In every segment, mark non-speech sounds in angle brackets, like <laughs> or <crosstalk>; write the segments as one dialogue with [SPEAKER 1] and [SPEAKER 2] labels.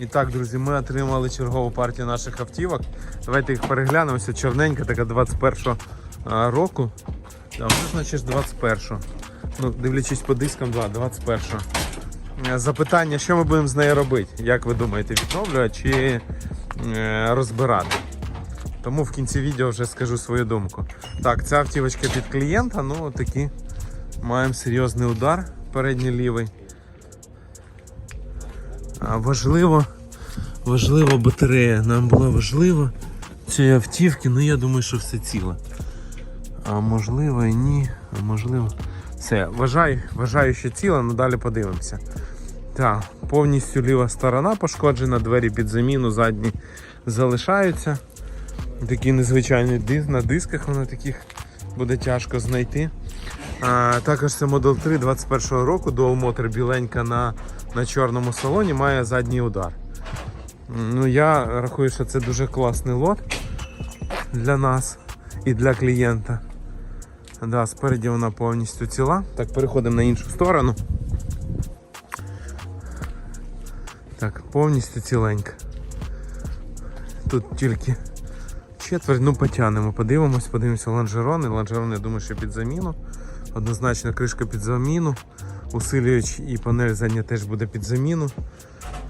[SPEAKER 1] І так, друзі, ми отримали чергову партію наших автівок. Давайте їх переглянемо. Ось чорненька, така 21 а, року. А що значить 21? Ну, дивлячись по дискам, да, 21. Е, Запитання, що ми будемо з нею робити? Як ви думаєте, відновлювати чи е, розбирати? Тому в кінці відео вже скажу свою думку. Так, ця автівочка під клієнта, ну такі маємо серйозний удар передній лівий. Важливо, важливо батарея. Нам було важливо цієї автівки, ну я думаю, що все ціле. А можливо і ні, а можливо. Все, вважаю, вважаю, що ціле, але далі подивимося. Так, повністю ліва сторона пошкоджена, двері під заміну, задні залишаються. Такий незвичайний диск, на дисках воно таких буде тяжко знайти. А, також це Model 3 21 року, Dual Motor біленька на, на чорному салоні, має задній удар. Ну, я рахую, що це дуже класний лот для нас і для клієнта. Да, спереді вона повністю ціла. Так, переходимо на іншу сторону. Так, повністю ціленька. Тут тільки четверть, ну потягнемо, подивимось, подивимося лонжерони. Лонжерон, я думаю, що під заміну. Однозначно кришка під заміну. Усилювач і панель задня теж буде під заміну.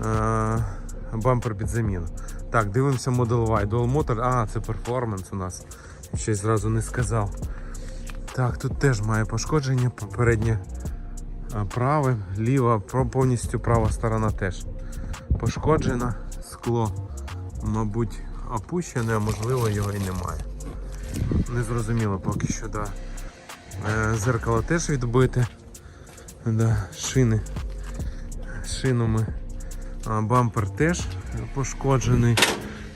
[SPEAKER 1] Е, бампер під заміну. Так, дивимося Model Y. Dual Motor. А, це перформанс у нас. Щось зразу не сказав. Так, тут теж має пошкодження. Переднє праве, ліва, повністю права сторона теж пошкоджена. Скло, мабуть, опущене, а можливо його і немає. Незрозуміло поки що, да. Е, Зеркало теж відбите. Да, шини. Шинами. А, бампер теж пошкоджений,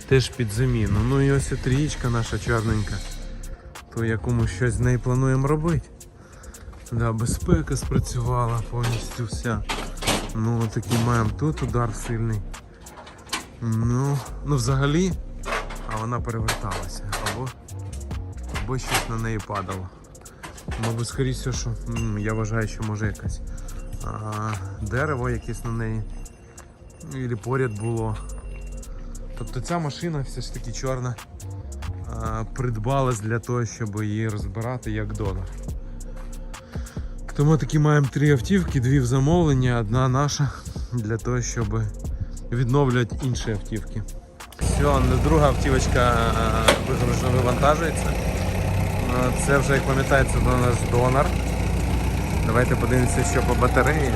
[SPEAKER 1] теж під заміну. Ну і ось трієчка наша чорненька. То якому щось з нею плануємо робити. Да, безпека спрацювала повністю вся. Ну такий маємо тут удар сильний. Ну, ну взагалі, а вона переверталася. Або, або щось на неї падало. Мабуть, скоріше, що я вважаю, що може якась а, дерево якесь на неї. Ілі поряд було. Тобто ця машина все ж таки чорна придбалась для того, щоб її розбирати як донор. Тому такі маємо три автівки, дві в замовленні, одна наша для того, щоб відновлювати інші автівки. Все, друга автівочка е, вивантажується. Це вже, як пам'ятаєте, це наш донор. Давайте подивимося, що по батареї. Е,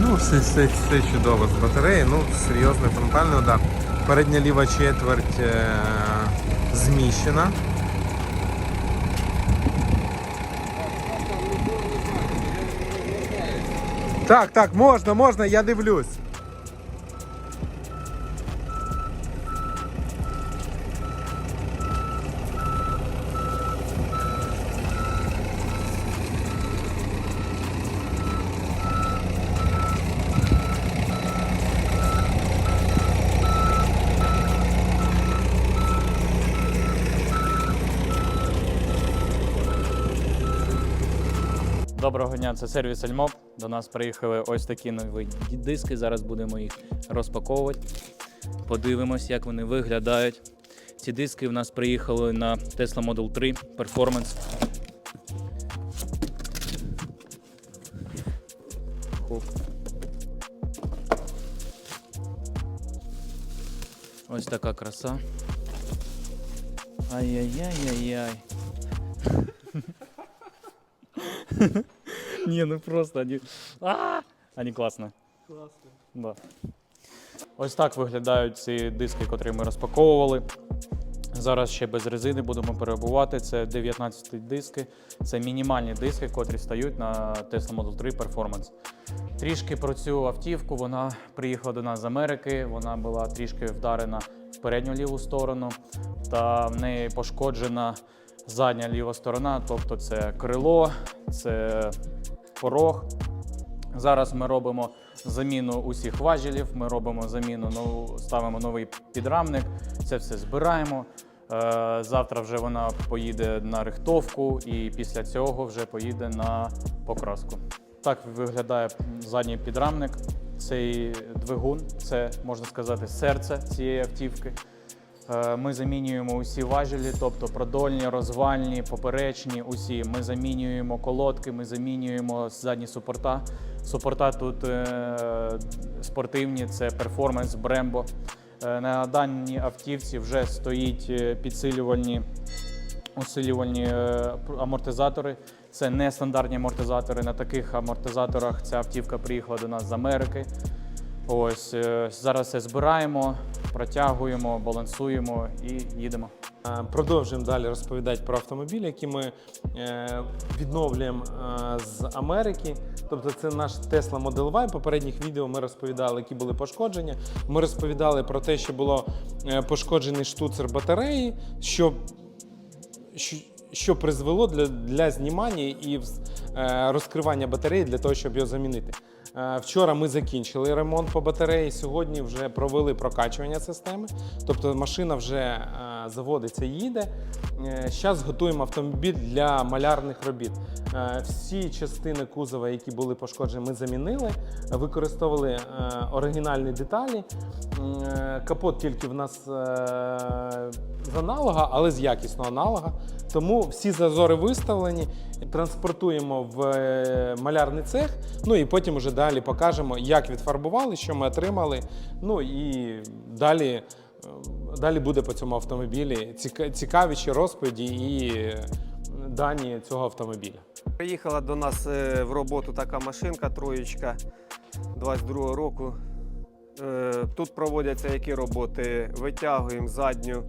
[SPEAKER 1] Ну, все, все, все чудово з батареї. Ну, серйозний фронтальний удар. Передня ліва четверть е, зміщена. Так, так, можна, можна, я дивлюсь.
[SPEAKER 2] Доброго дня, це сервіс Альмоп. До нас приїхали ось такі нові диски. Зараз будемо їх розпаковувати. Подивимось, як вони виглядають. Ці диски в нас приїхали на Tesla Model 3 Performance. Хоп. Ось така краса. Ай-яй-яй-яй-яй. <laughs> <laughs> Не, ну просто они. А! Они класно. Класно. Да. Ось так виглядають ці диски, котрі ми розпаковували. Зараз ще без резини будемо перебувати. Це 19 диски. Це мінімальні диски, котрі стають на Tesla Model 3 Performance. Трішки про цю автівку. Вона приїхала до нас з Америки. Вона була трішки вдарена в передню ліву сторону, та в неї пошкоджена задня ліва сторона, тобто це крило, це порог. Зараз ми робимо заміну усіх важелів, ми робимо заміну, нову, ставимо новий підрамник, це все збираємо. Е, Завтра вже вона поїде на рихтовку і після цього вже поїде на покраску. так виглядає задній підрамник. Цей двигун, це можна сказати серце цієї автівки. Е, Ми замінюємо усі важелі, тобто продольні, розвальні, поперечні, усі. Ми замінюємо колодки, ми замінюємо задні супорта. Супорта тут е, спортивні, це перформанс. Е, На даній автівці вже стоїть е, підсилювальні усилювальні амортизатори. Це не стандартні амортизатори. На таких амортизаторах ця автівка приїхала до нас з Америки. Ось е, зараз це збираємо, протягуємо, балансуємо і їдемо.
[SPEAKER 1] Е, Продовжуємо далі розповідати про автомобілі, які ми е, відновлюємо з Америки. Тобто це наш Tesla Model Y. Попередніх відео ми розповідали, які були пошкодження. Ми розповідали про те, що було пошкоджений штуцер батареї, що, що, призвело для, для знімання і розкривання батареї для того, щоб його замінити. Е, Вчора ми закінчили ремонт по батареї. Сьогодні вже провели прокачування системи. Тобто машина вже е, заводиться їде. Зараз готуємо автомобіль для малярних робіт. Е, Всі частини кузова, які були пошкоджені, ми замінили, використовували е, оригінальні деталі. Е, Капот тільки в нас е, з аналога, але з якісного аналога. Тому всі зазори виставлені, транспортуємо в е, малярний цех. Ну і потім вже далі покажемо, як відфарбували, що ми отримали. Ну і далі, е, далі буде по цьому автомобілі цікавіші розповіді і е, дані цього автомобіля.
[SPEAKER 3] Приїхала до нас в роботу така машинка, троєчка 22 року. Тут проводяться які роботи? Витягуємо задню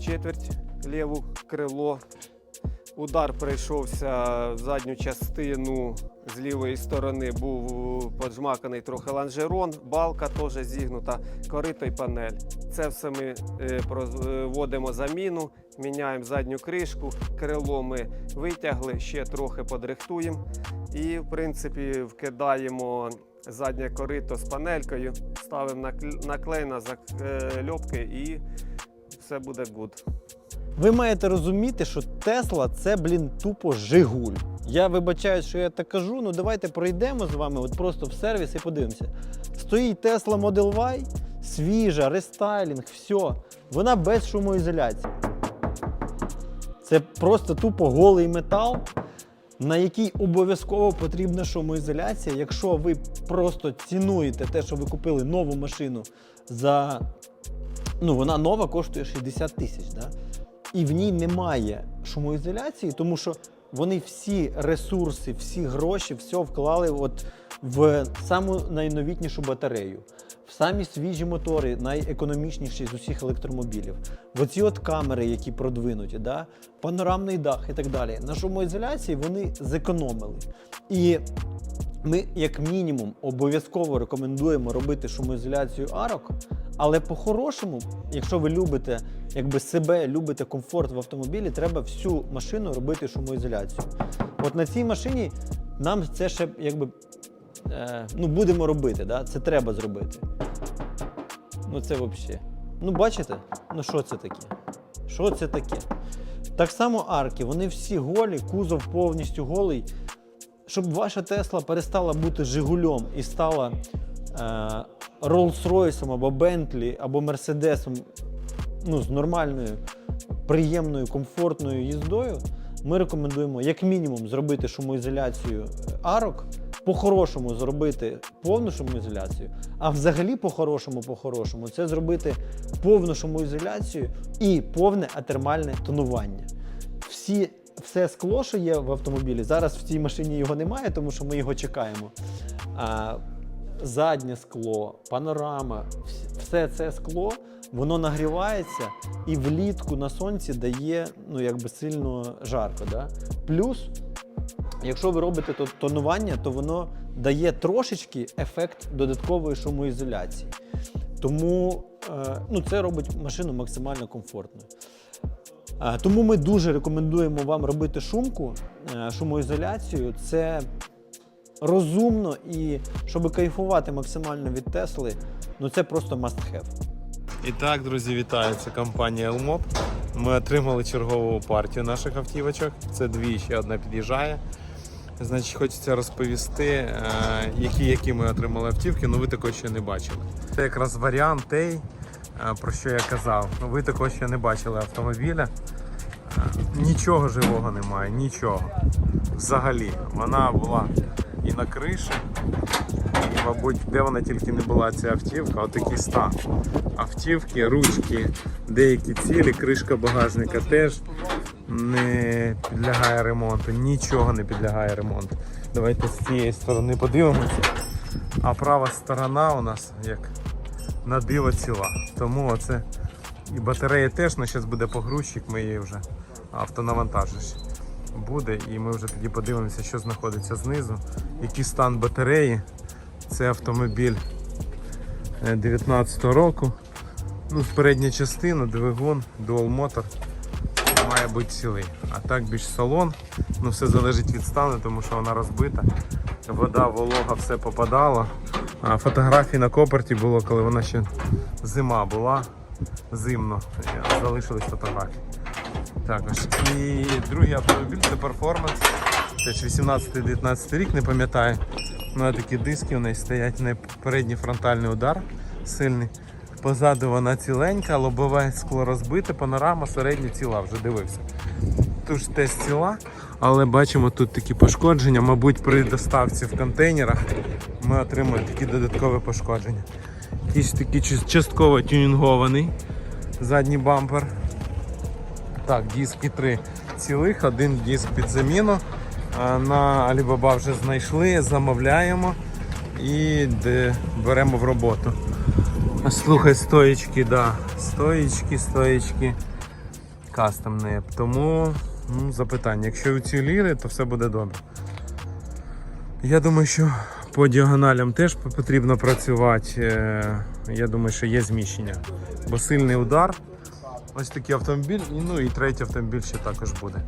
[SPEAKER 3] четверть ліву крило. Удар прийшовся в задню частину з лівої сторони, був поджмаканий трохи лонжерон, балка теж зігнута, корито й панель. Це все ми е, проводимо заміну, міняємо задню кришку, крило ми витягли, ще трохи подрихтуємо. І, в принципі, вкидаємо заднє корито з панелькою, ставимо наклей на закльопки і все буде гуд.
[SPEAKER 4] Ви маєте розуміти, що Тесла це, блін, тупо Жигуль. Я вибачаю, що я так кажу, ну давайте пройдемо з вами от просто в сервіс і подивимося. Стоїть Tesla Model Y, свіжа, рестайлінг, все. Вона без шумоізоляції. Це просто тупо голий метал, на який обов'язково потрібна шумоізоляція. Якщо ви просто цінуєте те, що ви купили нову машину за. Ну, вона нова коштує 60 тисяч. Да? і в ній немає шумоізоляції, тому що вони всі ресурси, всі гроші, все вклали от в саму найновітнішу батарею, в самі свіжі мотори, найекономічніші з усіх електромобілів, в оці от камери, які продвинуті, да? панорамний дах і так далі. На шумоізоляції вони зекономили. І ми, як мінімум, обов'язково рекомендуємо робити шумоізоляцію арок, але по-хорошому, якщо ви любите якби себе, любите комфорт в автомобілі, треба всю машину робити шумоізоляцію. От на цій машині нам це ще якби е, ну, будемо робити, да? це треба зробити. Ну це взагалі. Ну, бачите? Ну що це таке? Що це таке? Так само арки, вони всі голі, кузов повністю голий. Щоб ваша Тесла перестала бути Жигулем і стала е, Rolls-Royce або Bentley, або Мерседесом ну, з нормальною, приємною, комфортною їздою, ми рекомендуємо як мінімум зробити шумоізоляцію е, арок, по-хорошому зробити повну шумоізоляцію, а взагалі по-хорошому, по-хорошому, це зробити повну шумоізоляцію і повне атермальне тонування. Всі, все скло, що є в автомобілі, зараз в цій машині його немає, тому що ми його чекаємо. А, заднє скло, панорама, все це скло, воно нагрівається і влітку на сонці дає ну, якби сильно жарко. Да? Плюс, якщо ви робите то- тонування, то воно дає трошечки ефект додаткової шумоізоляції. Тому е, ну, це робить машину максимально комфортною. Е, Тому ми дуже рекомендуємо вам робити шумку, е, шумоізоляцію. Це розумно і щоб кайфувати максимально від Тесли, ну це просто must have.
[SPEAKER 1] І так, друзі, вітаю. Це компанія Elmop. Ми отримали чергову партію наших автівочок. Це дві, ще одна під'їжджає. Значить, хочеться розповісти, е, які, які ми отримали автівки, ну ви такого ще не бачили. Це якраз варіант той, е, про що я казав. Ну, ви такого ще не бачили автомобіля. Е, Нічого живого немає, нічого. Взагалі. Вона була і на криші, і, мабуть, де вона тільки не була ця автівка, отакий стан. Автівки, ручки, деякі цілі, кришка багажника теж не підлягає ремонту, нічого не підлягає ремонту. Давайте з цієї сторони подивимося. А права сторона у нас як на диво ціла. Тому оце і батарея теж, ну зараз буде погрузчик, ми її вже автонавантажиш буде, і ми вже тоді подивимося, що знаходиться знизу, який стан батареї. Це автомобіль 19 року. Ну, передня частина, двигун, дуал мотор має бути цілий. А так більш салон. Ну все залежить від стану, тому що вона розбита. Вода, волога, все попадало. А фотографії на копорті було, коли вона ще зима була. Зимно. Залишились фотографії. Також. І другий автомобіль це перформанс. Теж 18-19 рік, не пам'ятаю. Ну, такі диски у неї стоять на передній фронтальний удар сильний. Позаду вона ціленька, лобове скло розбите, панорама середня ціла, вже дивився. Тут теж ціла, але бачимо тут такі пошкодження. Мабуть, при доставці в контейнерах ми отримаємо такі додаткові пошкодження. Якийсь такий частково тюнінгований задній бампер. Так, диски три цілих, один диск під заміну. На Alibaba вже знайшли, замовляємо і беремо в роботу. Слухай, стоїчки, да. Стоїчки, стоїчки. Кастомні. Тому ну, запитання. Якщо уціліли, то все буде добре. Я думаю, що по діагоналям теж потрібно працювати. Е, Я думаю, що є зміщення. Бо сильний удар. Ось такий автомобіль, ну і третій автомобіль ще також буде.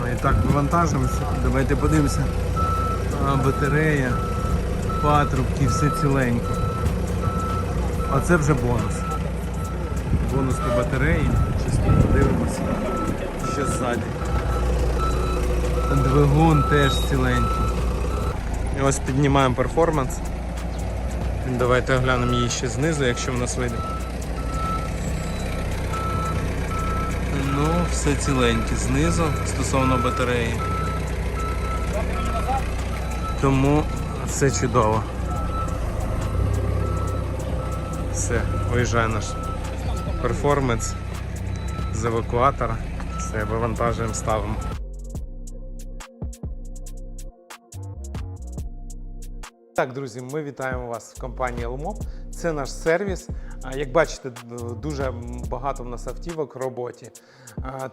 [SPEAKER 1] Ну, і так, вивантажуємося. Давайте подивимося. А, батарея, патрубки, все ціленько. А це вже бонус. Бонус по батареї. Чисто подивимося. Що ззаді. Двигун теж ціленький. І ось піднімаємо перформанс. Давайте оглянемо її ще знизу, якщо в нас вийде. Ну, все ціленьке знизу стосовно батареї. Тому все чудово. Все, виїжджає наш перформанс з евакуатора. Все, вивантажуємо, ставимо. Так, друзі, ми вітаємо вас в компанії Elmop. Це наш сервіс. Як бачите, дуже багато в нас автівок в роботі.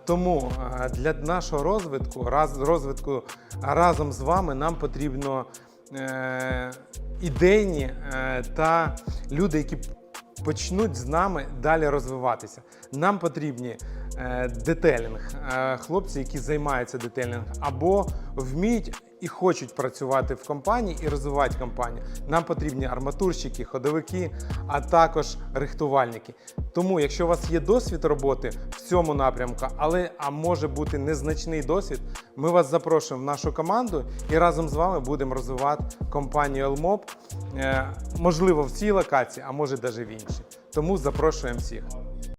[SPEAKER 1] Тому для нашого розвитку, розвитку разом з вами нам потрібно е, ідейні е, та люди, які почнуть з нами далі розвиватися. Нам потрібні детелінг, е, хлопці, які займаються детелінгом, або вміють і хочуть працювати в компанії і розвивати компанію. Нам потрібні арматурщики, ходовики, а також рихтувальники. Тому, якщо у вас є досвід роботи в цьому напрямку, але а може бути незначний досвід, ми вас запрошуємо в нашу команду і разом з вами будемо розвивати компанію Elmop, е, можливо, в цій локації, а може навіть в іншій. Тому запрошуємо всіх.